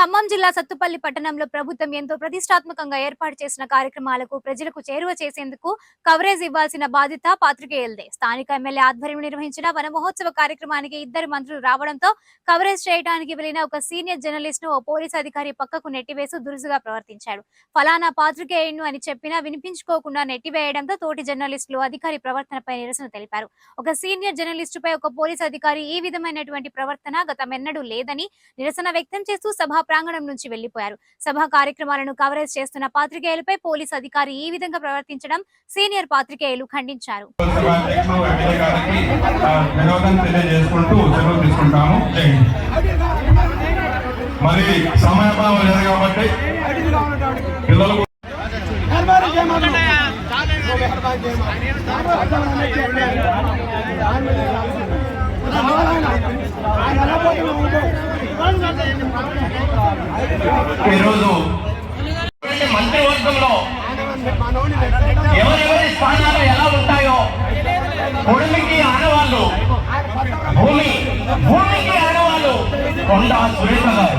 ఖమ్మం జిల్లా సత్తుపల్లి పట్టణంలో ప్రభుత్వం ఎంతో ప్రతిష్టాత్మకంగా ఏర్పాటు చేసిన కార్యక్రమాలకు ప్రజలకు చేరువ చేసేందుకు కవరేజ్ ఇవ్వాల్సిన బాధ్యత పాత్రికేయులదే. స్థానిక ఎమ్మెల్యే ఆధ్వర్యంలో నిర్వహించిన వన మహోత్సవ కార్యక్రమానికి ఇద్దరు మంత్రులు రావడంతో కవరేజ్ చేయడానికి వెళ్ళిన ఒక సీనియర్ జర్నలిస్ట్ను ఓ పోలీస్ అధికారి పక్కకు నెట్టివేసి దురుసుగా ప్రవర్తించాడు. ఫలానా పాత్రికేయుడు అని చెప్పినా వినిపించుకోకుండా నెట్టివేయడంతో తోటి జర్నలిస్టులు అధికారి ప్రవర్తనపై నిరసన తెలిపారు. ఒక సీనియర్ జర్నలిస్టుపై ఒక పోలీస్ అధికారి ఈ విధమైనటువంటి ప్రవర్తన గతమెన్నడూ లేదని నిరసన వ్యక్తం చేస్తూ సభా ప్రాంగణం నుంచి వెళ్ళిపోయారు సభా కార్యక్రమాలను కవరేజ్ చేస్తున్న పాత్రికేయులపై పోలీస్ అధికారి ఈ విధంగా ప్రవర్తించడం సీనియర్ పాత్రికేయులు ఖండించారు. మరి సమయభావం లేదు కాబట్టి పిల్లలు ఈరోజు మంత్రివర్గంలో ఎవరెవరి స్థానాలు ఎలా ఉంటాయో భూమికి ఆడవాళ్ళు భూమి భూమికి ఆడవాళ్ళు కొండ సురేఖ గారు.